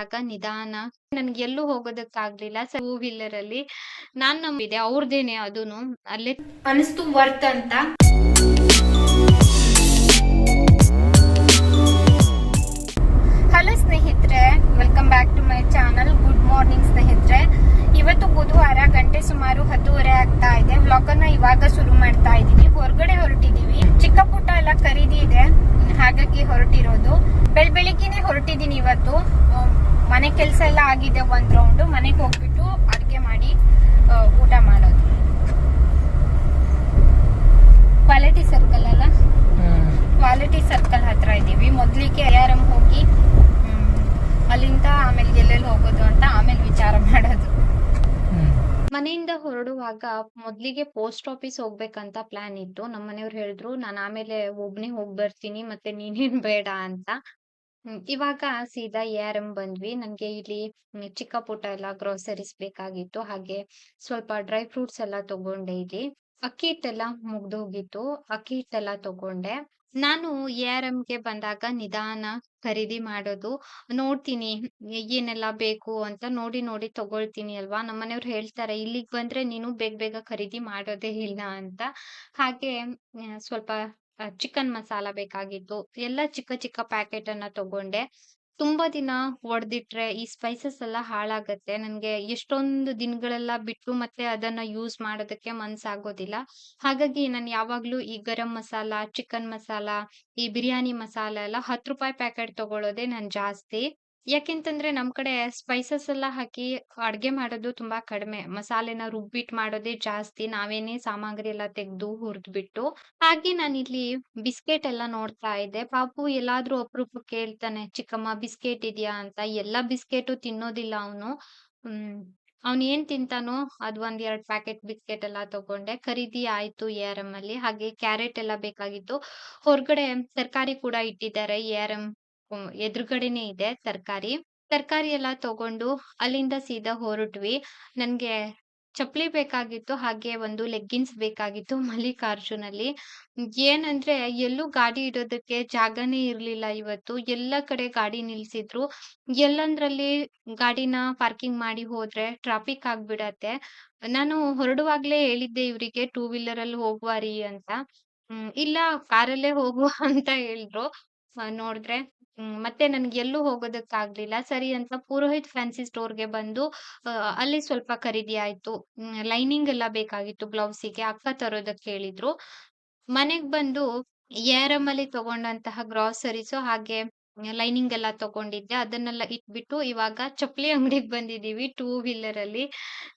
ಬಂದಾಗ ನಿಧಾನ. ನನ್ಗೆ ಎಲ್ಲೂ ಹೋಗೋದಕ್ಕಾಗ್ಲಿಲ್ಲ. ಟೂ ವೀಲರ್ ಅಲ್ಲಿ ನಾನ್ ನಂಬಿದೆ. ಅವ್ರದೇನೆ ಅದೂನು. ಅಲ್ಲೇ ಅನಿಸ್ತು ವರ್ತ್ ಅಂತ. ಹಲೋ ಸ್ನೇಹಿತರೆ welcome back to my channel good morning ಸ್ನೇಹಿತರೆ. ಇವತ್ತು ಬುಧವಾರ ಗಂಟೆ ಸುಮಾರು ಹತ್ತುವರೆ ಆಗ್ತಾ ಇದೆ. ವ್ಲಾಗ್ ಅನ್ನ ಇವಾಗ ಶುರು ಮಾಡ್ತಾ ಇದೀನಿ ಹೊರಗಡೆ ಹೊರಟಿದೀವಿ ಚಿಕ್ಕ ಪುಟ್ಟ ಎಲ್ಲ ಖರೀದಿ ಇದೆ ಹಾಗಾಗಿ ಹೊರಟಿರೋದು. ಬೆಳ್ ಬೆಳಿಗ್ಗೆನೆ ಹೊರಟಿದೀನಿ ಇವತ್ತು. ಮನೆ ಕೆಲಸ ಎಲ್ಲ ಆಗಿದೆ ಒಂದ್ ರೌಂಡ್ ಮನೆಗೆ ಹೋಗ್ಬಿಟ್ಟು ಅಡುಗೆ ಮಾಡಿ ಊಟ ಮಾಡೋದು. ಕ್ವಾಲಿಟಿ ಸರ್ಕಲ್ ಅಲ್ಲ? ಕ್ವಾಲಿಟಿ ಸರ್ಕಲ್ ಹತ್ರ ಇದೀವಿ ಮೊದ್ಲಿಗೆ ಆರಾಮ್ ಹೋಗಿ ಹ್ಮ್, ಅಲ್ಲಿಂದ ಆಮೇಲೆ ಎಲ್ಲೆಲ್ಲಿ ಹೋಗೋದು ಅಂತ ಆಮೇಲೆ ವಿಚಾರ ಮಾಡೋದು. ಮನೆಯಿಂದ ಹೊರಡುವಾಗ ಮೊದ್ಲಿಗೆ ಪೋಸ್ಟ್ ಆಫೀಸ್ ಹೋಗ್ಬೇಕಂತ ಪ್ಲಾನ್ ಇತ್ತು. ನಮ್ಮ ಮನೆಯವ್ರು ಹೇಳಿದ್ರು, ನಾನು ಆಮೇಲೆ ಒಬ್ನೇ ಹೋಗ್ ಬರ್ತೀನಿ, ಮತ್ತೆ ನೀನೇನ್ ಬೇಡ ಅಂತ. ಇವಾಗ ಸೀದಾ ಎ ಆರ್ ಎಂ ಬಂದ್ವಿ. ನನ್ಗೆ ಇಲ್ಲಿ ಚಿಕ್ಕ ಪುಟ್ಟ ಎಲ್ಲ ಗ್ರೋಸರೀಸ್ ಬೇಕಾಗಿತ್ತು. ಹಾಗೆ ಸ್ವಲ್ಪ ಡ್ರೈ ಫ್ರೂಟ್ಸ್ ಎಲ್ಲ ತಗೊಂಡೆ ಇಲ್ಲಿ. ಅಕ್ಕಿ ಹಿಟ್ಟೆಲ್ಲ ಮುಗ್ದೋಗಿತ್ತು. ಅಕ್ಕಿ ಹಿಟ್ಟೆಲ್ಲ ತಗೊಂಡೆ. ನಾನು ಎ ಆರ್ಗೆ ಬಂದಾಗ ನಿಧಾನ ಖರೀದಿ ಮಾಡೋದು, ನೋಡ್ತೀನಿ ಏನೆಲ್ಲ ಬೇಕು ಅಂತ ನೋಡಿ ನೋಡಿ ತಗೊಳ್ತೀನಿ ಅಲ್ವಾ? ನಮ್ಮನೆಯವ್ರು ಹೇಳ್ತಾರೆ, ಇಲ್ಲಿಗ್ ಬಂದ್ರೆ ನೀನು ಬೇಗ ಬೇಗ ಖರೀದಿ ಮಾಡೋದೇ ಇಲ್ಲ ಅಂತ. ಹಾಗೆ ಸ್ವಲ್ಪ ಚಿಕನ್ ಮಸಾಲ ಬೇಕಾಗಿತ್ತು ಎಲ್ಲ ಚಿಕ್ಕ ಚಿಕ್ಕ ಪ್ಯಾಕೆಟ್ ಅನ್ನ ತಗೊಂಡೆ. ತುಂಬಾ ದಿನ ಒಡ್ದಿಟ್ರೆ ಈ ಸ್ಪೈಸಸ್ ಎಲ್ಲ ಹಾಳಾಗತ್ತೆ. ನನ್ಗೆ ಎಷ್ಟೊಂದು ದಿನಗಳೆಲ್ಲ ಬಿಟ್ಟು ಮತ್ತೆ ಅದನ್ನ ಯೂಸ್ ಮಾಡೋದಕ್ಕೆ ಮನ್ಸಾಗೋದಿಲ್ಲ. ಹಾಗಾಗಿ ನಾನು ಯಾವಾಗ್ಲೂ ಈ ಗರಂ ಮಸಾಲ ಚಿಕನ್ ಮಸಾಲ, ಈ ಬಿರಿಯಾನಿ ಮಸಾಲ ಎಲ್ಲ ಹತ್ತು ರೂಪಾಯಿ ಪ್ಯಾಕೆಟ್ ತಗೊಳ್ಳೋದೇ ನಾನ್ ಜಾಸ್ತಿ. ಯಾಕೆಂತಂದ್ರೆ ನಮ್ ಕಡೆ ಸ್ಪೈಸಸ್ ಎಲ್ಲ ಹಾಕಿ ಅಡ್ಗೆ ಮಾಡೋದು ತುಂಬಾ ಕಡಿಮೆ. ಮಸಾಲೆನ ರುಬ್ಬಿಟ್ ಮಾಡೋದೇ ಜಾಸ್ತಿ. ನಾವೇನೇ ಸಾಮಗ್ರಿ ಎಲ್ಲ ತೆಗ್ದು ಹುರಿದ್ಬಿಟ್ಟು ಹಾಗೆ ನಾನು ಇಲ್ಲಿ ಬಿಸ್ಕೆಟ್ ಎಲ್ಲ ನೋಡ್ತಾ ಇದ್ದೆ. ಪಾಪು ಎಲ್ಲಾದ್ರೂ ಅಪರೂಪ ಕೇಳ್ತಾನೆ, ಚಿಕ್ಕಮ್ಮ ಬಿಸ್ಕೆಟ್ ಇದೆಯಾ? ಅಂತ. ಎಲ್ಲಾ ಬಿಸ್ಕೆಟು ತಿನ್ನೋದಿಲ್ಲ ಅವನು. ಹ್ಮ್. ಅವ್ನ್ ಏನ್ ತಿಂತಾನೋ ಅದ್ ಒಂದ್ ಎರಡ್ ಪ್ಯಾಕೆಟ್ ಬಿಸ್ಕೆಟ್ ಎಲ್ಲ ತಗೊಂಡೆ. ಖರೀದಿ ಆಯ್ತು ಎ ಆರ್ ಎಂ ಅಲ್ಲಿ. ಹಾಗೆ ಕ್ಯಾರೆಟ್ ಎಲ್ಲ ಬೇಕಾಗಿತ್ತು. ಹೊರಗಡೆ ತರಕಾರಿ ಕೂಡ ಇಟ್ಟಿದ್ದಾರೆ ಎ ಆರ್ ಎಂ ಎದುರುಗಡೆನೆ ಇದೆ ತರಕಾರಿ. ತರಕಾರಿ ಎಲ್ಲ ತಗೊಂಡು ಅಲ್ಲಿಂದ ಸೀದಾ ಹೊರಟ್ವಿ. ನನ್ಗೆ ಚಪ್ಪಲಿ ಬೇಕಾಗಿತ್ತು, ಹಾಗೆ ಒಂದು ಲೆಗ್ಗಿನ್ಸ್ ಬೇಕಾಗಿತ್ತು ಮಲ್ಲಿಕಾರ್ಜುನಲ್ಲಿ. ಏನಂದ್ರೆ ಎಲ್ಲೂ ಗಾಡಿ ಇಡೋದಕ್ಕೆ ಜಾಗನೇ ಇರ್ಲಿಲ್ಲ ಇವತ್ತು. ಎಲ್ಲ ಕಡೆ ಗಾಡಿ ನಿಲ್ಸಿದ್ರು. ಎಲ್ಲಂದ್ರಲ್ಲಿ ಗಾಡಿನ ಪಾರ್ಕಿಂಗ್ ಮಾಡಿ ಹೋದ್ರೆ ಟ್ರಾಫಿಕ್ ಆಗ್ಬಿಡತ್ತೆ. ನಾನು ಹೊರಡುವಾಗ್ಲೇ ಹೇಳಿದ್ದೆ ಇವರಿಗೆ, ಟೂ ವೀಲರ್ ಅಲ್ಲಿ ಹೋಗುವಾರಿ ಅಂತ. ಹ್ಮ್, ಇಲ್ಲ, ಕಾರಲ್ಲೇ ಹೋಗುವ ಅಂತ ಹೇಳಿದ್ರು. ನೋಡಿದ್ರೆ ಹ್ಮ್, ಮತ್ತೆ ನನ್ಗೆ ಎಲ್ಲೂ ಹೋಗೋದಕ್ಕಾಗ್ಲಿಲ್ಲ. ಸರಿ ಅಂತ ಪುರೋಹಿತ್ ಫ್ಯಾನ್ಸಿ ಸ್ಟೋರ್ಗೆ ಬಂದು ಅಲ್ಲಿ ಸ್ವಲ್ಪ ಖರೀದಿ ಆಯ್ತು. ಲೈನಿಂಗ್ ಎಲ್ಲ ಬೇಕಾಗಿತ್ತು ಬ್ಲೌಸಿಗೆ. ಅಕ್ಕ ತರೋದಕ್ಕೆ ಹೇಳಿದ್ರು. ಮನೆಗ್ ಬಂದು ಏರಮ್ ಅಲ್ಲಿ ತಗೊಂಡಂತಹ ಗ್ರಾಸರಿಸು ಹಾಗೆ ಲೈನಿಂಗ್ ಎಲ್ಲ ತಗೊಂಡಿದ್ದೆ. ಅದನ್ನೆಲ್ಲ ಇಟ್ಬಿಟ್ಟು ಇವಾಗ ಚಪ್ಪಲಿ ಅಂಗಡಿಗೆ ಬಂದಿದ್ದೀವಿ, ಟೂ ವೀಲರ್ ಅಲ್ಲಿ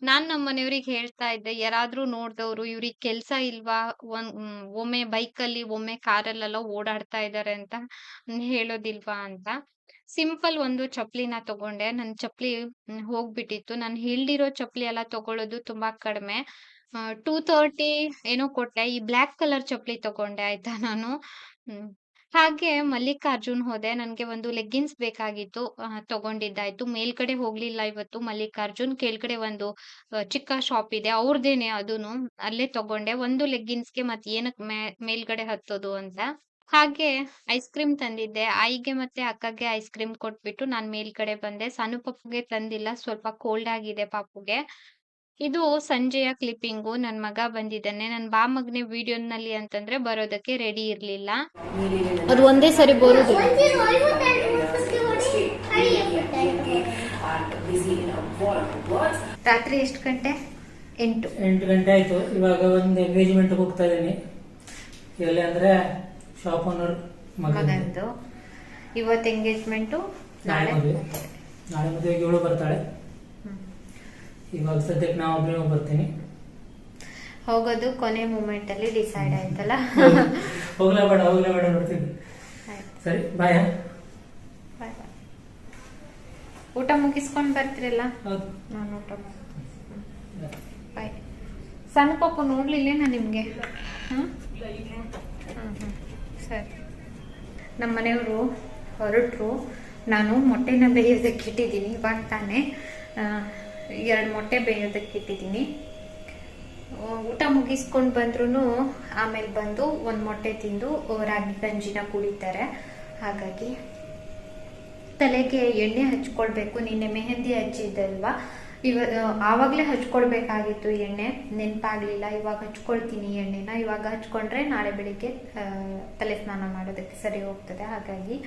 ನಾನ್ ನಮ್ಮ ಮನೆಯವ್ರಿಗೆ ಹೇಳ್ತಾ ಇದ್ದೆ, ಯಾರಾದ್ರೂ ನೋಡ್ದವ್ರು, ಇವ್ರಿಗೆ ಕೆಲ್ಸ ಇಲ್ವಾ? ಒಂದ್ ಒಮ್ಮೆ ಬೈಕ್ ಅಲ್ಲಿ ಒಮ್ಮೆ ಕಾರಲ್ಲೆಲ್ಲ ಓಡಾಡ್ತಾ ಇದಾರೆ ಅಂತ ಹೇಳೋದಿಲ್ವಾ? ಅಂತ. ಸಿಂಪಲ್ ಒಂದು ಚಪ್ಲಿನ ತಗೊಂಡೆ. ನನ್ ಚಪ್ಲಿ ಹೋಗ್ಬಿಟ್ಟಿತ್ತು. ನಾನು ಹೇಳ್ದಿರೋ ಚಪ್ಲಿ ಎಲ್ಲ ತಗೊಳ್ಳೋದು ತುಂಬಾ ಕಡಿಮೆ. ಟೂ ತರ್ಟಿ ಏನೋ ಕೊಟ್ಟೆ. ಈ ಬ್ಲ್ಯಾಕ್ ಕಲರ್ ಚಪ್ಲಿ ತಗೊಂಡೆ, ಆಯ್ತಾ ನಾನು? ಹಾಗೆ ಮಲ್ಲಿಕಾರ್ಜುನ್ ಹೋದೆ. ನನ್ಗೆ ಒಂದು ಲೆಗ್ಗಿನ್ಸ್ ಬೇಕಾಗಿತ್ತು ತಗೊಂಡಿದ್ದಾಯ್ತು. ಮೇಲ್ಗಡೆ ಹೋಗ್ಲಿಲ್ಲ ಇವತ್ತು ಮಲ್ಲಿಕಾರ್ಜುನ್. ಕೆಳಗಡೆ ಒಂದು ಚಿಕ್ಕ ಶಾಪ್ ಇದೆ. ಅವ್ರದೇನೆ ಅದೂನು. ಅಲ್ಲೇ ತಗೊಂಡೆ. ಒಂದು ಲೆಗ್ಗಿನ್ಸ್ಗೆ ಮತ್ ಏನಕ್ ಮೇ, ಮೇಲ್ಗಡೆ ಹತ್ತೋದು ಅಂತ. ಹಾಗೆ ಐಸ್ ಕ್ರೀಮ್ ತಂದಿದ್ದೆ. ಆಯಿಗೆ ಮತ್ತೆ ಅಕ್ಕಗೆ ಐಸ್ ಕ್ರೀಮ್ ಕೊಟ್ಬಿಟ್ಟು ನಾನ್ ಮೇಲ್ಗಡೆ ಬಂದೆ. ಸಣ್ಣ ಪಪ್ಪುಗೆ ತಂದಿಲ್ಲ. ಸ್ವಲ್ಪ ಕೋಲ್ಡ್ ಆಗಿದೆ ಪಾಪುಗೆ. ಇದು ಸಂಜೆಯ ಕ್ಲಿಪ್ಪಿಂಗು ನನ್ ಮಗ ಬಂದಿದ್ದಾನೆ. ನನ್ ಬಾ ಮಗನೆ ವಿಡಿಯೋನಲ್ಲಿ ಅಂತಂದ್ರೆ ಬರೋದಕ್ಕೆ ರೆಡಿ ಇರ್ಲಿಲ್ಲ. ಅದು ಒಂದೇ ಸರಿ ಬರೋದು. ರಾತ್ರಿ ಎಷ್ಟು ಗಂಟೆ? ಎಂಟು. ಎಂಟು ಗಂಟೆ ಆಯ್ತು. ಇವಾಗ ಒಂದು ಎಂಗೇಜ್ಮೆಂಟ್ ಹೋಗ್ತಾ ಇದ್ದೀನಿ. ಎಲ್ಲಿ ಅಂದ್ರೆ ಶಾಪ್ ಓನರ್ ಮಗಂದು. ಮಗಂದು. ಇವತ್ತು ಎಂಗೇಜ್ಮೆಂಟು ನಾಳೆ. ನಾಳೆ ಮದುವೆ. ನಾಳೆ ಮದುವೆಗೆ ಇವಳು ಬರ್ತಾಳೆ. ಇವಾಗ ಸದ್ಯಕ್ಕೆ ನಾವು ಒಬ್ಬನೇ ಹೋಗ್ಬರ್ತೀನಿ ಹೋಗೋದು ಕೊನೆ ಮೂಮೆಂಟ್ ಅಲ್ಲಿ ಡಿಸೈಡ್ ಆಯ್ತಲ್ಲ? ಹೋಗ್ಲೇ ಬೇಡ ಹೋಗ್ಲೇ ಬೇಡ ನೋಡ್ತೀನಿ ಆಯ್ತು. ಸರಿ ಬಾಯ್. ಊಟ ಮುಗಿಸ್ಕೊಂಡು ಬರ್ತೀರಲ್ಲ? ಹೌದು. ನಾನು ಊಟ ಬಾಯ್. ಸಣ್ಣ ಪಾಪು ನೋಡ್ಲಿಲ್ಲೇನಾ ನಿಮ್ಗೆ. ಸರಿ. ನಮ್ಮ ಮನೆಯವರು ಹೊರಟ್ರು. ನಾನು ಮೊಟ್ಟೆನ ಬೇಯೋದಕ್ಕೆ ಇಟ್ಟಿದ್ದೀನಿ ಇವಾಗ ತಾನೇ. ಎರಡು ಮೊಟ್ಟೆ ಬೇಯೋದಕ್ಕೆ ಇಟ್ಟಿದ್ದೀನಿ. ಊಟ ಮುಗಿಸ್ಕೊಂಡು ಬಂದ್ರೂ ಆಮೇಲೆ ಬಂದು ಒಂದು ಮೊಟ್ಟೆ ತಿಂದು ರಾಗಿ ಗಂಜಿನ ಕುಡಿತಾರೆ. ಹಾಗಾಗಿ ತಲೆಗೆ ಎಣ್ಣೆ ಹಚ್ಕೊಳ್ಬೇಕು. ನಿನ್ನೆ ಮೆಹಂದಿ ಹಚ್ಚಿದ್ದಲ್ವ? ಇವ ಆವಾಗಲೇ ಹಚ್ಕೊಳ್ಬೇಕಾಗಿತ್ತು ಎಣ್ಣೆ. ನೆನಪಾಗ್ಲಿಲ್ಲ. ಇವಾಗ ಹಚ್ಕೊಳ್ತೀನಿ ಎಣ್ಣೆನ. ಇವಾಗ ಹಚ್ಕೊಂಡ್ರೆ ನಾಳೆ ಬೆಳಿಗ್ಗೆ ತಲೆ ಸ್ನಾನ ಮಾಡೋದಕ್ಕೆ ಸರಿ ಹೋಗ್ತದೆ. ಹಾಗಾಗಿ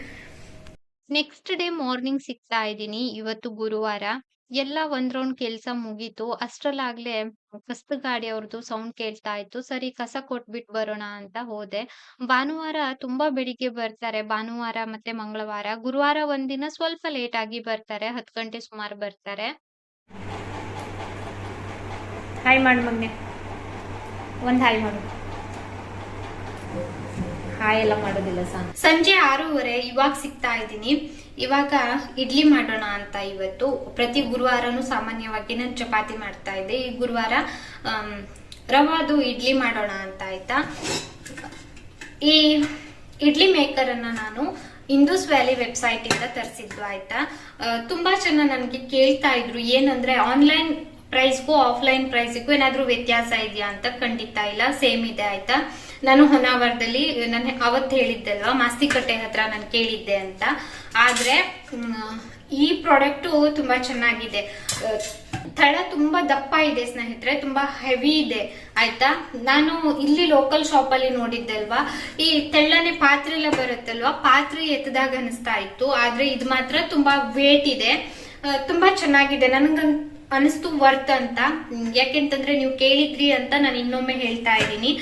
ನೆಕ್ಸ್ಟ್ ಡೇ ಮಾರ್ನಿಂಗ್ ಸಿಗ್ತಾ ಇದ್ದೀನಿ, ಇವತ್ತು ಗುರುವಾರ. ಎಲ್ಲ ಒಂದ್ ರೌಂಡ್ ಕೆಲ್ಸ ಮುಗೀತು. ಅಷ್ಟ್ರಲ್ಲಾಗ್ಲೇ ಫಸ್ಟ್ ಗಾಡಿ ಅವ್ರದ್ದು ಸೌಂಡ್ ಕೇಳ್ತಾ ಇತ್ತು. ಸರಿ, ಕಸ ಕೊಟ್ಬಿಟ್ ಬರೋಣ ಅಂತ ಹೋದೆ. ಭಾನುವಾರ ತುಂಬಾ ಬೆಳಿಗ್ಗೆ ಬರ್ತಾರೆ. ಭಾನುವಾರ ಮತ್ತೆ ಮಂಗಳವಾರ. ಗುರುವಾರ ಒಂದಿನ ಸ್ವಲ್ಪ ಲೇಟ್ ಆಗಿ ಬರ್ತಾರೆ. ಹತ್ತು ಗಂಟೆ ಸುಮಾರು ಬರ್ತಾರೆ. ಹಾಯ್ ಮಾಡು ಮಗ್ನೆ ಒಂದು ಹಾಯ್ ಮಾಡು. ಹಾಯ್ ಎಲ್ಲ ಮಾಡೋದಿಲ್ಲ ಸಾಂಗ್ ಸಂಜೆ ಆರೂವರೆ ಇವಾಗ ಸಿಗ್ತಾ ಇದ್ದೀನಿ. ಇವಾಗ ಇಡ್ಲಿ ಮಾಡೋಣ ಅಂತ ಇವತ್ತು. ಪ್ರತಿ ಗುರುವಾರನು ಸಾಮಾನ್ಯವಾಗಿ ನಾನು ಚಪಾತಿ ಮಾಡ್ತಾ ಇದ್ದೆ. ಈ ಗುರುವಾರ ರವಾದು ಇಡ್ಲಿ ಮಾಡೋಣ ಅಂತ ಆಯ್ತಾ. ಈ ಇಡ್ಲಿ ಮೇಕರ್ ಅನ್ನ ನಾನು ಇಂದೂಸ್ ವ್ಯಾಲಿ ವೆಬ್ಸೈಟ್ ಇಂದ ತರಿಸಿದ್ದು ಆಯ್ತಾ. ತುಂಬಾ ಜನ ನನಗೆ ಕೇಳ್ತಾ ಇದ್ರು, ಏನಂದ್ರೆ ಆನ್ಲೈನ್ ಪ್ರೈಸ್ಗೂ ಆಫ್ಲೈನ್ ಪ್ರೈಸ್ಗೂ ಏನಾದ್ರೂ ವ್ಯತ್ಯಾಸ ಇದೆಯಾ ಅಂತ ಖಂಡಿತ ಇಲ್ಲ. ಸೇಮ್ ಇದೆ ಆಯ್ತಾ. ನಾನು ಹೊನಾವರದಲ್ಲಿ ನಾನು ಅವತ್ತು ಹೇಳಿದ್ದಲ್ವಾ, ಮಾಸ್ತಿಕಟ್ಟೆ ಹತ್ರ ನಾನು ಕೇಳಿದ್ದೆ ಅಂತ. ಆದ್ರೆ ಈ ಪ್ರಾಡಕ್ಟು ತುಂಬಾ ಚೆನ್ನಾಗಿದೆ. ತಳ ತುಂಬಾ ದಪ್ಪ ಇದೆ ಸ್ನೇಹಿತರೆ, ತುಂಬಾ ಹೆವಿ ಇದೆ, ಆಯ್ತಾ? ನಾನು ಇಲ್ಲಿ ಲೋಕಲ್ ಶಾಪ್ ಅಲ್ಲಿ ನೋಡಿದ್ದಲ್ವಾ, ಈ ತೆಳ್ಳನೆ ಪಾತ್ರೆ ಎಲ್ಲ ಬರುತ್ತಲ್ವಾ, ಪಾತ್ರೆ ಎತ್ತದಾಗ ಅನಿಸ್ತಾ ಇತ್ತು, ಆದ್ರೆ ಇದು ಮಾತ್ರ ತುಂಬಾ ವೇಟ್ ಇದೆ. ತುಂಬಾ ಚೆನ್ನಾಗಿದೆ ನನಗ ಅನಿಸ್ತು ವರ್ತ್ ಅಂತ. ಯಾಕೆಂತಂದ್ರೆ ನೀವು ಕೇಳಿದ್ರಿ ಅಂತ ನಾನು ಇನ್ನೊಮ್ಮೆ ಹೇಳ್ತಾ ಇದ್ದೀನಿ.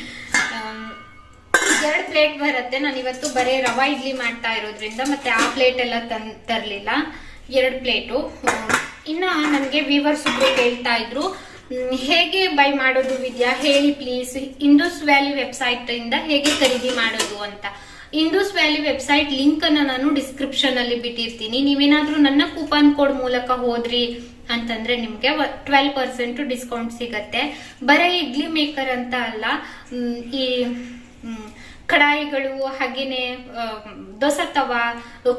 ಎರಡು ಪ್ಲೇಟ್ ಬರುತ್ತೆ. ನಾನು ಇವತ್ತು ಬರೀ ರವಾ ಇಡ್ಲಿ ಮಾಡ್ತಾ ಇರೋದ್ರಿಂದ ಮತ್ತೆ ಆ ಪ್ಲೇಟ್ ಎಲ್ಲ ತನ್, ತರಲಿಲ್ಲ. ಎರಡು ಪ್ಲೇಟು. ಇನ್ನ ನನಗೆ ವೀವರ್ಸ್ ಒಬ್ರು ಕೇಳ್ತಾ ಇದ್ರು ಹೇಗೆ ಬೈ ಮಾಡೋದು ವಿದ್ಯಾ? ಹೇಳಿ ಪ್ಲೀಸ್ ಇಂದೂಸ್ ವ್ಯಾಲಿ ವೆಬ್ಸೈಟ್ ಇಂದ ಹೇಗೆ ಖರೀದಿ ಮಾಡೋದು ಅಂತ. ಇಂಡೋಸ್ ವ್ಯಾಲಿ ವೆಬ್ಸೈಟ್ ಲಿಂಕ್ ಅನ್ನ ನಾನು ಡಿಸ್ಕ್ರಿಪ್ಷನ್ ಅಲ್ಲಿ ಬಿಟ್ಟಿರ್ತೀನಿ. ನೀವೇನಾದ್ರೂ ನನ್ನ ಕೂಪನ್ ಕೋಡ್ ಮೂಲಕ ಹೋದ್ರಿ ಅಂತಂದ್ರೆ ನಿಮ್ಗೆ ಟ್ವೆಲ್ ಪರ್ಸೆಂಟ್ ಡಿಸ್ಕೌಂಟ್ ಸಿಗತ್ತೆ. ಬರೀ ಇಡ್ಲಿ ಮೇಕರ್ ಅಂತ ಅಲ್ಲ ಈ ಕಡಾಯಿಗಳು ಹಾಗೇನೆ ದೋಸ ತವ,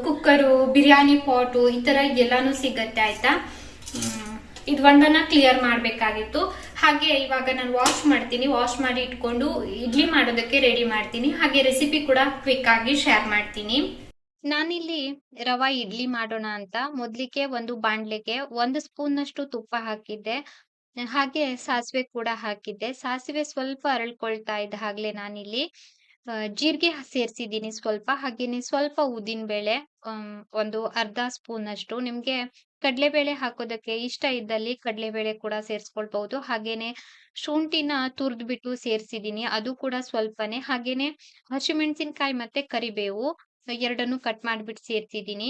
ಕುಕ್ಕರು, ಬಿರಿಯಾನಿ ಪಾಟು ಈ ತರ ಎಲ್ಲಾನು ಸಿಗತ್ತೆ ಆಯ್ತಾ? ಇದು ಒಂದನ್ನ ಕ್ಲಿಯರ್ ಮಾಡ್ಬೇಕಾಗಿತ್ತು. ಹಾಗೆ ಇವಾಗ ನಾನು ವಾಶ್ ಮಾಡ್ತೀನಿ. ವಾಶ್ ಮಾಡಿ ಇಟ್ಕೊಂಡು ಇಡ್ಲಿ ಮಾಡೋದಕ್ಕೆ ರೆಡಿ ಮಾಡ್ತೀನಿ. ಹಾಗೆ ರೆಸಿಪಿ ಕೂಡ ಕ್ವಿಕ್ ಆಗಿ ಶೇರ್ ಮಾಡ್ತೀನಿ. ನಾನಿಲ್ಲಿ ರವಾ ಇಡ್ಲಿ ಮಾಡೋಣ ಅಂತ ಮೊದ್ಲಿಗೆ ಒಂದು ಬಾಣ್ಲೆಗೆ ಒಂದು ಸ್ಪೂನ್ ನಷ್ಟು ತುಪ್ಪ ಹಾಕಿದ್ದೆ. ಹಾಗೆ ಸಾಸಿವೆ ಕೂಡ ಹಾಕಿದ್ದೆ. ಸಾಸಿವೆ ಸ್ವಲ್ಪ ಅರಳ್ಕೊಳ್ತಾ ಇದ್ದ ಹಾಗ್ಲೇ ನಾನಿಲ್ಲಿ ಜೀರಿಗೆ ಸೇರಿಸಿದ್ದೀನಿ ಸ್ವಲ್ಪ. ಹಾಗೇನೆ ಸ್ವಲ್ಪ ಉದ್ದಿನ ಬೇಳೆ ಒಂದು ಅರ್ಧ ಸ್ಪೂನ್ ಅಷ್ಟು ನಿಮ್ಗೆ ಕಡ್ಲೆಬೇಳೆ ಹಾಕೋದಕ್ಕೆ ಇಷ್ಟ ಇದ್ದಲ್ಲಿ ಕಡಲೆಬೇಳೆ ಕೂಡ ಸೇರಿಸ್ಕೊಳ್ಬಹುದು. ಹಾಗೇನೆ ಶುಂಠಿನ ತುರ್ದ್ಬಿಟ್ಟು ಸೇರಿಸಿದ್ದೀನಿ. ಅದು ಕೂಡ ಸ್ವಲ್ಪನೇ. ಹಾಗೇನೆ ಹಸಿಮೆಣಸಿನ್ಕಾಯಿ ಮತ್ತೆ ಕರಿಬೇವು. ಎರಡನ್ನು ಕಟ್ ಮಾಡಿಬಿಟ್ಟು ಸೇರಿಸಿದ್ದೀನಿ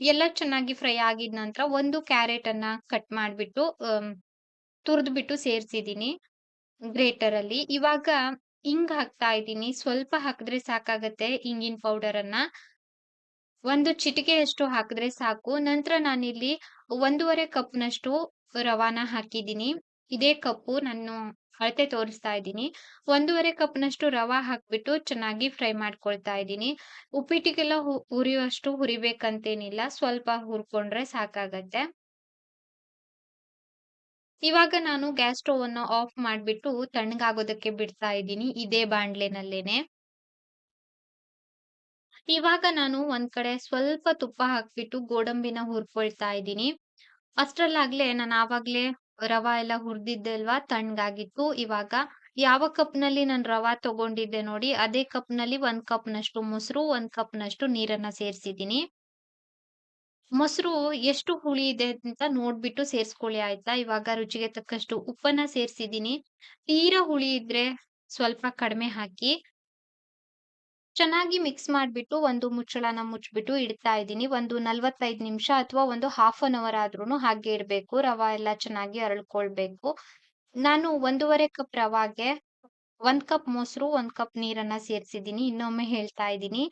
ಎಲ್ಲ ಚೆನ್ನಾಗಿ ಫ್ರೈ ಆಗಿದ ನಂತರ ಒಂದು ಕ್ಯಾರೆಟ್ ಅನ್ನ ಕಟ್ ಮಾಡಿಬಿಟ್ಟು ತುರ್ದ್ಬಿಟ್ಟು ಗ್ರೇಟರ್ ಅಲ್ಲಿ. ಇವಾಗ ಹಿಂಗ್ ಹಾಕ್ತಾ ಇದ್ದೀನಿ. ಸ್ವಲ್ಪ ಹಾಕಿದ್ರೆ ಸಾಕಾಗತ್ತೆ ಇಂಗಿನ ಪೌಡರ್ ಅನ್ನ ಒಂದು ಚಿಟಿಕೆಯಷ್ಟು ಹಾಕಿದ್ರೆ ಸಾಕು. ನಂತರ ನಾನಿಲ್ಲಿ ಒಂದೂವರೆ ಕಪ್ನಷ್ಟು ರವಾನ ಹಾಕಿದ್ದೀನಿ. ಇದೇ ಕಪ್ಪು ನಾನು ಅಳತೆ ತೋರಿಸ್ತಾ ಇದ್ದೀನಿ. ಒಂದೂವರೆ ಕಪ್ನಷ್ಟು ರವಾ ಹಾಕ್ಬಿಟ್ಟು ಚೆನ್ನಾಗಿ ಫ್ರೈ ಮಾಡ್ಕೊಳ್ತಾ ಇದ್ದೀನಿ. ಉಪ್ಪಿಟ್ಟಿಗೆಲ್ಲ ಹುರಿಯುವಷ್ಟು ಹುರಿಬೇಕಂತೇನಿಲ್ಲ. ಸ್ವಲ್ಪ ಹುರ್ಕೊಂಡ್ರೆ ಸಾಕಾಗತ್ತೆ. ಇವಾಗ ನಾನು ಗ್ಯಾಸ್ ಸ್ಟೋವ್ ಅನ್ನು ಆಫ್ ಮಾಡಿಬಿಟ್ಟು ತಣ್ಣಗಾಗೋದಕ್ಕೆ ಬಿಡ್ತಾ ಇದ್ದೀನಿ, ಇದೇ ಬಾಣ್ಲೆನಲ್ಲೇನೆ ಇವಾಗ ನಾನು ಒಂದ್ ಕಡೆ ಸ್ವಲ್ಪ ತುಪ್ಪ ಹಾಕ್ಬಿಟ್ಟು ಗೋಡಂಬಿನ ಹುರ್ಕೊಳ್ತಾ ಇದ್ದೀನಿ. ಅಷ್ಟ್ರಲ್ಲಾಗ್ಲೇ ನಾನು ಆವಾಗ್ಲೇ ರವಾ ಎಲ್ಲ ಹುರ್ದಿದ್ದೆ ಅಲ್ವಾ ತಣ್ಣಗಾಗಿತ್ತು. ಇವಾಗ ಯಾವ ಕಪ್ನಲ್ಲಿ ನಾನು ರವಾ ತಗೊಂಡಿದ್ದೆ ನೋಡಿ, ಅದೇ ಕಪ್ನಲ್ಲಿ ಒಂದ್ ಕಪ್ ನಷ್ಟು ಮೊಸರು, ಒಂದ್ ಕಪ್ ನಷ್ಟು ನೀರನ್ನ ಸೇರ್ಸಿದೀನಿ ಮೊಸರು ಎಷ್ಟು ಹುಳಿ ಇದೆ ಅಂತ ನೋಡ್ಬಿಟ್ಟು ಸೇರ್ಸ್ಕೊಳ್ಳಿ ಆಯ್ತಾ? ಇವಾಗ ರುಚಿಗೆ ತಕ್ಕಷ್ಟು ಉಪ್ಪನ್ನ ಸೇರ್ಸಿದೀನಿ ತೀರಾ ಹುಳಿ ಇದ್ರೆ ಸ್ವಲ್ಪ ಕಡಿಮೆ ಹಾಕಿ. ಚೆನ್ನಾಗಿ ಮಿಕ್ಸ್ ಮಾಡ್ಬಿಟ್ಟು ಒಂದು ಮುಚ್ಚಳನ ಮುಚ್ಚಿಬಿಟ್ಟು ಇಡ್ತಾ ಇದ್ದೀನಿ. ಒಂದು ನಲ್ವತ್ತೈದು ನಿಮಿಷ ಅಥವಾ ಒಂದು ಹಾಫ್ ಅನ್ ಅವರ್ ಆದ್ರೂ ಹಾಗೆ ಇಡಬೇಕು. ರವಾ ಎಲ್ಲ ಚೆನ್ನಾಗಿ ಅರಳ್ಕೊಳ್ಬೇಕು. ನಾನು ಒಂದೂವರೆ ಕಪ್ ರವಾಗೆ ಒಂದ್ ಕಪ್ ಮೊಸರು, ಒಂದ್ ಕಪ್ ನೀರನ್ನ ಸೇರಿಸಿದ್ದೀನಿ. ಇನ್ನೊಮ್ಮೆ ಹೇಳ್ತಾ ಇದ್ದೀನಿ.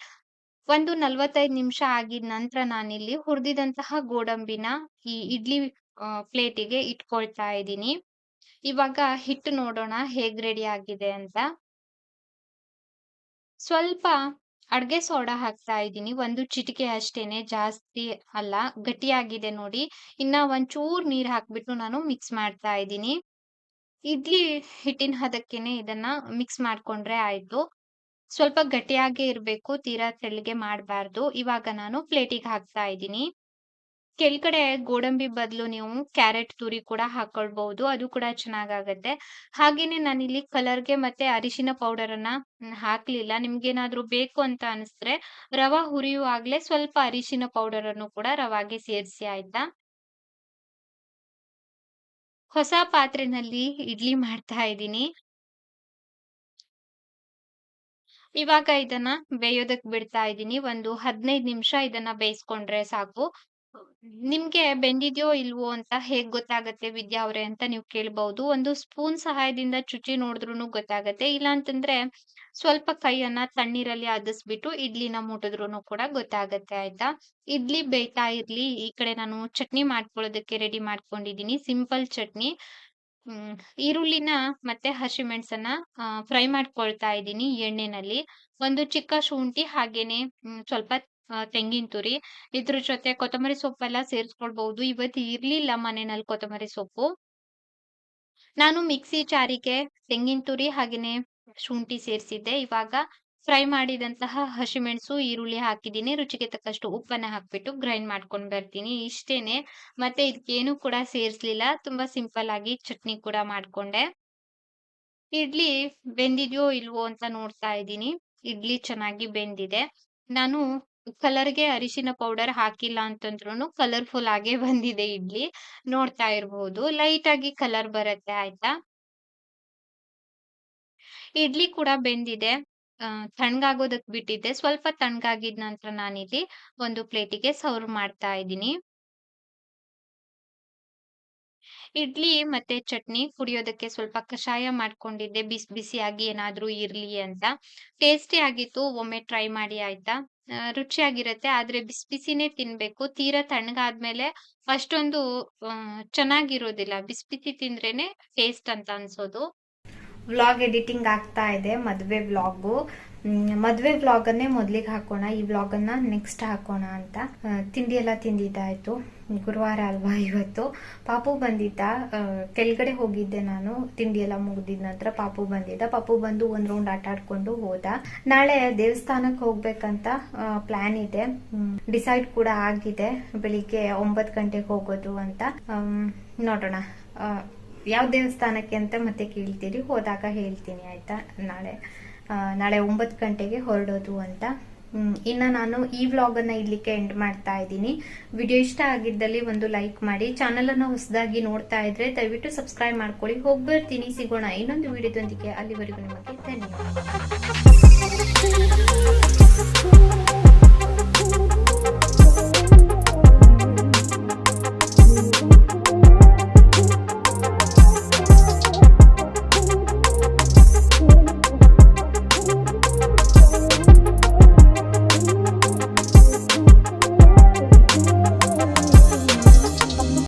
ಒಂದು ನಲ್ವತ್ತೈದು ನಿಮಿಷ ಆಗಿದ ನಂತರ ನಾನಿಲ್ಲಿ ಹುರಿದಿದಂತಹ ಗೋಡಂಬಿನ ಈ ಇಡ್ಲಿ ಪ್ಲೇಟಿಗೆ ಇಟ್ಕೊಳ್ತಾ ಇದ್ದೀನಿ. ಇವಾಗ ಹಿಟ್ಟು ನೋಡೋಣ ಹೇಗ್ ರೆಡಿ ಆಗಿದೆ ಅಂತ. ಸ್ವಲ್ಪ ಅಡ್ಗೆ ಸೋಡಾ ಹಾಕ್ತಾ ಇದ್ದೀನಿ. ಒಂದು ಚಿಟಿಕೆ ಅಷ್ಟೇನೆ, ಜಾಸ್ತಿ ಅಲ್ಲ, ಗಟ್ಟಿಯಾಗಿದೆ ನೋಡಿ. ಇನ್ನ ಒಂಚೂರ್ ನೀರ್ ಹಾಕ್ಬಿಟ್ಟು ನಾನು ಮಿಕ್ಸ್ ಮಾಡ್ತಾ ಇದ್ದೀನಿ. ಇಡ್ಲಿ ಹಿಟ್ಟಿನ ಹದಕ್ಕೇನೆ ಇದನ್ನ ಮಿಕ್ಸ್ ಮಾಡ್ಕೊಂಡ್ರೆ ಆಯ್ತು. ಸ್ವಲ್ಪ ಗಟ್ಟಿಯಾಗೇ ಇರ್ಬೇಕು, ತೀರಾ ತೆಳ್ಳಗೆ ಮಾಡಬಾರ್ದು. ಇವಾಗ ನಾನು ಪ್ಲೇಟಿಗೆ ಹಾಕ್ತಾ ಇದ್ದೀನಿ. ಕೆಳಗಡೆ ಗೋಡಂಬಿ ಬದಲು ನೀವು ಕ್ಯಾರೆಟ್ ತುರಿ ಕೂಡ ಹಾಕೊಳ್ಬಹುದು, ಅದು ಕೂಡ ಚೆನ್ನಾಗಾಗತ್ತೆ. ಹಾಗೇನೆ ನಾನಿಲ್ಲಿ ಕಲರ್ಗೆ ಮತ್ತೆ ಅರಿಶಿನ ಪೌಡರ್ ಅನ್ನ ಹಾಕ್ಲಿಲ್ಲ. ನಿಮ್ಗೇನಾದ್ರೂ ಬೇಕು ಅಂತ ಅನಿಸಿದ್ರೆ ರವಾ ಹುರಿಯುವಾಗ್ಲೇ ಸ್ವಲ್ಪ ಅರಿಶಿನ ಪೌಡರ್ ಅನ್ನು ಕೂಡ ರವಾಗೆ ಸೇರಿಸಿ, ಆಯ್ತಾ? ಹೊಸ ಪಾತ್ರೆನಲ್ಲಿ ಇಡ್ಲಿ ಮಾಡ್ತಾ ಇದ್ದೀನಿ. ಇವಾಗ ಇದನ್ನ ಬೇಯೋದಕ್ ಬಿಡ್ತಾ ಇದ್ದೀನಿ. ಒಂದು ಹದಿನೈದು ನಿಮಿಷ ಇದನ್ನ ಬೇಯಿಸ್ಕೊಂಡ್ರೆ ಸಾಕು. ನಿಮ್ಗೆ ಬೆಂದಿದ್ಯೋ ಇಲ್ವೋ ಅಂತ ಹೇಗ್ ಗೊತ್ತಾಗತ್ತೆ ವಿದ್ಯಾ ಅವ್ರೆ ಅಂತ ನೀವು ಕೇಳ್ಬಹುದು ಒಂದು ಸ್ಪೂನ್ ಸಹಾಯದಿಂದ ಚುಚ್ಚಿ ನೋಡಿದ್ರುನು ಗೊತ್ತಾಗತ್ತೆ. ಇಲ್ಲ ಅಂತಂದ್ರೆ ಸ್ವಲ್ಪ ಕೈಯನ್ನ ತಣ್ಣೀರಲ್ಲಿ ಅದಿಸ್ಬಿಟ್ಟು ಇಡ್ಲಿನ ಮುಟ್ಟಿದ್ರುನು ಕೂಡ ಗೊತ್ತಾಗತ್ತೆ ಆಯ್ತಾ? ಇಡ್ಲಿ ಬೇಯ್ತಾ ಇರ್ಲಿ. ಈ ಕಡೆ ನಾನು ಚಟ್ನಿ ಮಾಡ್ಕೊಳ್ಳೋದಕ್ಕೆ ರೆಡಿ ಮಾಡ್ಕೊಂಡಿದೀನಿ ಸಿಂಪಲ್ ಚಟ್ನಿ. ಈರುಳ್ಳಿನ ಮತ್ತೆ ಹಸಿಮೆಣಸನ್ನ ಫ್ರೈ ಮಾಡ್ಕೊಳ್ತಾ ಇದ್ದೀನಿ ಎಣ್ಣೆನಲ್ಲಿ. ಒಂದು ಚಿಕ್ಕ ಶುಂಠಿ ಹಾಗೇನೆ ಸ್ವಲ್ಪ ತೆಂಗಿನ ತುರಿ. ಇದ್ರ ಜೊತೆ ಕೊತ್ತಂಬರಿ ಸೊಪ್ಪೆಲ್ಲ ಸೇರಿಸ್ಕೊಳ್ಬಹುದು. ಇವತ್ತು ಇರ್ಲಿಲ್ಲ ಮನೆಯಲ್ಲಿ ಕೊತ್ತಂಬರಿ ಸೊಪ್ಪು. ನಾನು ಮಿಕ್ಸಿ ಚಾರಿಗೆ ತೆಂಗಿನ ತುರಿ ಹಾಗೇನೆ ಶುಂಠಿ ಸೇರಿಸಿದ್ದೆ. ಇವಾಗ ಫ್ರೈ ಮಾಡಿದಂತಹ ಹಸಿಮೆಣಸು, ಈರುಳ್ಳಿ ಹಾಕಿದ್ದೀನಿ. ರುಚಿಗೆ ತಕ್ಕಷ್ಟು ಉಪ್ಪನ್ನ ಹಾಕ್ಬಿಟ್ಟು ಗ್ರೈಂಡ್ ಮಾಡ್ಕೊಂಡ್ ಬರ್ತೀನಿ. ಇಷ್ಟೇನೆ. ಮತ್ತೆ ಇದಕ್ಕೇನು ಕೂಡ ಸೇರಿಸ್ಲಿಲ್ಲ. ತುಂಬಾ ಸಿಂಪಲ್ ಆಗಿ ಚಟ್ನಿ ಕೂಡ ಮಾಡ್ಕೊಂಡೆ. ಇಡ್ಲಿ ಬೆಂದಿದ್ಯೋ ಇಲ್ವೋ ಅಂತ ನೋಡ್ತಾ ಇದ್ದೀನಿ. ಇಡ್ಲಿ ಚೆನ್ನಾಗಿ ಬೆಂದಿದೆ. ನಾನು ಕಲರ್ಗೆ ಅರಿಶಿನ ಪೌಡರ್ ಹಾಕಿಲ್ಲ ಅಂತಂದ್ರೂ ಕಲರ್ಫುಲ್ ಆಗೇ ಬಂದಿದೆ ಇಡ್ಲಿ. ನೋಡ್ತಾ ಇರ್ಬೋದು. ಲೈಟ್ ಆಗಿ ಕಲರ್ ಬರುತ್ತೆ ಆಯ್ತಾ? ಇಡ್ಲಿ ಕೂಡ ಬೆಂದಿದೆ. ಆ, ತಣ್ಣಗಾಗೋದಕ್ ಬಿಟ್ಟಿದ್ದೆ. ಸ್ವಲ್ಪ ತಣ್ಣಗಾಗಿದ ನಂತರ ನಾನಿಲ್ಲಿ ಒಂದು ಪ್ಲೇಟಿಗೆ ಸರ್ವ್ ಮಾಡ್ತಾ ಇದ್ದೀನಿ. ಇಡ್ಲಿ ಮತ್ತೆ ಚಟ್ನಿ ಕುಡಿಯೋದಕ್ಕೆ ಸ್ವಲ್ಪ ಕಷಾಯ ಮಾಡ್ಕೊಂಡಿದ್ದೆ. ಬಿಸಿ ಬಿಸಿಯಾಗಿ ಏನಾದ್ರೂ ಇರ್ಲಿ ಅಂತ. ಟೇಸ್ಟಿ ಆಗಿತ್ತು. ಒಮ್ಮೆ ಟ್ರೈ ಮಾಡಿ ಆಯ್ತಾ? ರುಚಿಯಾಗಿರತ್ತೆ. ಆದ್ರೆ ಬಿಸಿ ಬಿಸಿನೇ ತಿನ್ಬೇಕು. ತೀರಾ ತಣ್ಣಗಾದ್ಮೇಲೆ ಅಷ್ಟೊಂದು ಆ, ಚೆನ್ನಾಗಿರೋದಿಲ್ಲ. ಬಿಸಿ ಬಿಸಿ ತಿಂದ್ರೇನೆ ಟೇಸ್ಟ್ ಅಂತ ಅನ್ಸೋದು. ವ್ಲಾಗ್ ಎಡಿಟಿಂಗ್ ಆಗ್ತಾ ಇದೆ ಮದುವೆ ವ್ಲಾಗು ಮದುವೆ ವ್ಲಾಗನ್ನೇ ಮೊದಲಿಗೆ ಹಾಕೋಣ. ಈ ವ್ಲಾಗನ್ನ ನೆಕ್ಸ್ಟ್ ಹಾಕೋಣ ಅಂತ. ತಿಂಡಿ ಎಲ್ಲ ತಿಂದಿದ್ದಾಯ್ತು. ಗುರುವಾರ ಅಲ್ವಾ ಇವತ್ತು? ಪಾಪು ಬಂದಿದ್ದ. ಕೆಳಗಡೆ ಹೋಗಿದ್ದೆ ನಾನು. ತಿಂಡಿ ಎಲ್ಲ ಮುಗಿದಿದ ನಂತರ ಪಾಪು ಬಂದಿದ್ದ. ಪಾಪು ಬಂದು ಒಂದ್ ರೌಂಡ್ ಆಟ ಆಡ್ಕೊಂಡು ಹೋದ. ನಾಳೆ ದೇವಸ್ಥಾನಕ್ಕೆ ಹೋಗ್ಬೇಕಂತ ಪ್ಲಾನ್ ಇದೆ. ಡಿಸೈಡ್ ಕೂಡ ಆಗಿದೆ. ಬೆಳಿಗ್ಗೆ ಒಂಬತ್ತು ಗಂಟೆಗೆ ಹೋಗೋದು ಅಂತ. ನೋಡೋಣ. ಯಾವ ದೇವಸ್ಥಾನಕ್ಕೆ ಅಂತ ಮತ್ತೆ ಕೇಳ್ತೀರಿ. ಹೋದಾಗ ಹೇಳ್ತೀನಿ, ಆಯ್ತಾ? ನಾಳೆ. ನಾಳೆ ಒಂಬತ್ತು ಗಂಟೆಗೆ ಹೊರಡೋದು ಅಂತ. ಇನ್ನ ನಾನು ಈ ವ್ಲಾಗನ್ನು ಇಲ್ಲಿಗೆ ಎಂಡ್ ಮಾಡ್ತಾ ಇದ್ದೀನಿ. ವಿಡಿಯೋ ಇಷ್ಟ ಆಗಿದ್ದಲ್ಲಿ ಒಂದು ಲೈಕ್ ಮಾಡಿ, ಚಾನಲನ್ನು ಹೊಸದಾಗಿ ನೋಡ್ತಾ ಇದ್ರೆ ದಯವಿಟ್ಟು ಸಬ್ಸ್ಕ್ರೈಬ್ ಮಾಡ್ಕೊಳ್ಳಿ. ಹೋಗ್ಬರ್ತೀನಿ, ಸಿಗೋಣ ಇನ್ನೊಂದು ವಿಡಿಯೋದೊಂದಿಗೆ. ಅಲ್ಲಿವರೆಗೂ ನಿಮಗೆ ಧನ್ಯವಾದ